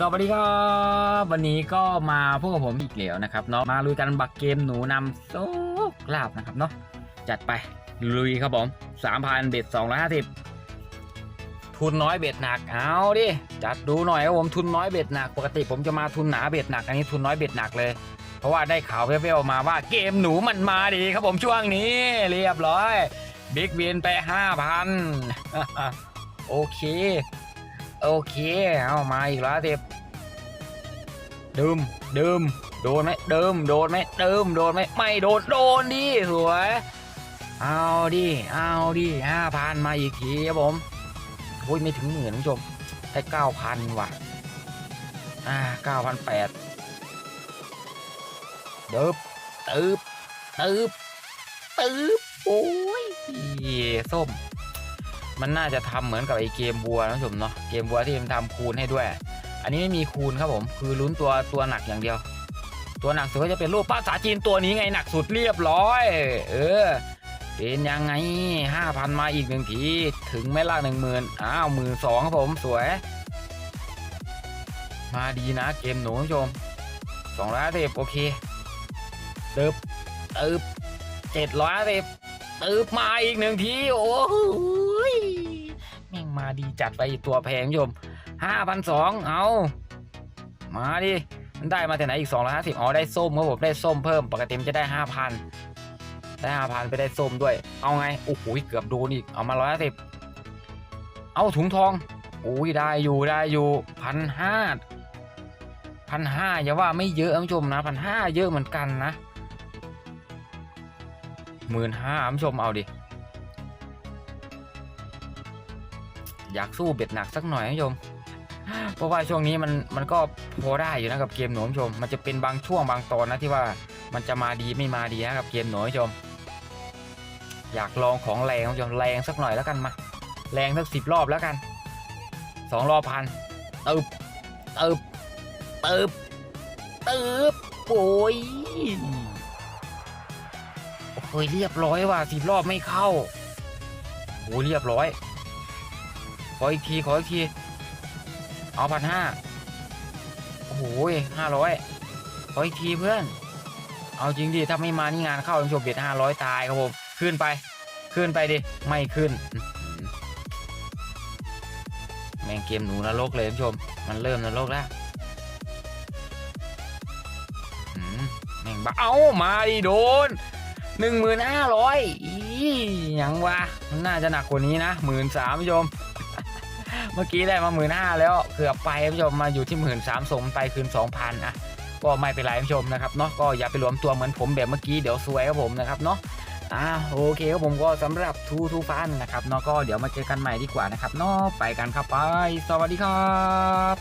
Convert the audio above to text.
สวัสดีครับวันนี้ก็มาพวกกับผมอีกแล้วนะครับเนาะมาลุยกันบักเกมหนูนำโซกลาบนะครับเนาะจัดไปลุยครับผม3,000เบ็ด250ทุนน้อยเบ็ดหนักเอาดิจัดดูหน่อยครับผมทุนน้อยเบ็ดหนัก ปกติผมจะมาทุนหนาเบ็ดหนักอันนี้ทุนน้อยเบ็ดหนักเลย เพราะว่าได้ข่าวเว่วๆมาว่าเกมหนูมันมาดีครับผมช่วงนี้ เรียบร้อยบิ๊กบินไป5,000โอเค โอเค เอามาอีกแล้วเทปดื่มดื่มโดนไหมเดิมโดนไหมเดิมโดนไหมไม่โดนโดนดิสวยเอาดิเอาดิห้าพันมาอีกทีครับผมโอ้ยไม่ถึงหมื่นผู้ชมได้เก้าพันว่ะอ่าเก้าพันแปดเดิบตึบตึบตึบโอ้ยส้ม มันน่าจะทำเหมือนกับไอเกมบัวนะคุณผู้ชมเนาะเกมบัวที่มันทำคูณให้ด้วย อันนี้ไม่มีคูณครับผม คือลุ้นตัวตัวหนักอย่างเดียว ตัวหนักสุดก็จะเป็นรูปภาษาจีนตัวนี้ไงหนักสุดเรียบร้อย เออ เป็นยังไงห้าพันมาอีกหนึ่งที ถึงไม่ล่ะหนึ่งหมื่นอ้าวหมื่นสองครับผมสวย มาดีนะเกมหนูคุณผู้ชมสองร้อยสิบโอเคเติบเติบเจ็ดร้อยสิบเติบมาอีกหนึ่งทีโอ้ ดีจัดไปตัวแพงคุณผู้ชมห้าพันสองเอามาดิมันได้มาแต่ไหนอีก250อ๋อได้ส้มครับผมได้ส้มเพิ่มปกติมันจะได้5,000ได้5,000ไปได้ส้มด้วย เอาไงโอ้โหเกือบโดนอีกเอามา150เอาถุงทองโอ้ยได้อยู่ได้อยู่พันห้าพันห้าอย่าว่าไม่เยอะท่านผู้ชมนะพันห้าเยอะเหมือนกันนะหมื่นห้าท่านผู้ชมเอาดิ อยากสู้เบ็ดหนักสักหน่อยนผู้ชมเพราะว่าช่วงนี้มันมันก็พอได้อยู่นะกับเกมหนูชม มันจะเป็นบางช่วงบางตอนนะที่ว่ามันจะมาดีไม่มาดีนะกับเกมหนูชม อยากลองของแรงคุณผู้ชมแรงสักหน่อยแล้วกันมาแรงสักสิบรอบแล้วกันสองรอบพันตึบตึบตึบตึบโอ้ยโอ้ยเรียบร้อยว่ะสิบรอบไม่เข้าโอ้ยเรียบร้อย ขออีกที ขออีกที เอาพันห้าโอ้โหห้าร้อยขออีกทีเพื่อน เอาจริงดิ ถ้าไม่มานี่งานเข้าจมเบ็ดห้าร้อยตายครับผม ขึ้นไป ขึ้นไปดิ ไม่ขึ้น แม่งเกมหนูนรกเลยท่านผู้ชม มันเริ่มนรกแล้วแม่งบ้า เอามาดิโดนหนึ่งหมื่นห้าร้อยยังวะ มันน่าจะหนักกว่านี้นะหมื่นสามผู้ชม เมื่อกี้ได้มาหมื่นห้าแล้วเกือบไปผู้ชมมาอยู่ที่หมื่นสามสมไปคืนสองพันอะก็ไม่เป็นไรผู้ชมนะครับเนาะก็อย่าไปรวมตัวเหมือนผมแบบเมื่อกี้เดี๋ยวซวยครับผมนะครับเนาะอ่าโอเคครับผมก็สำหรับทูทูฟันนะครับเนาะก็เดี๋ยวมาเจอกันใหม่ดีกว่านะครับเนาะไปกันครับไป สวัสดีครับ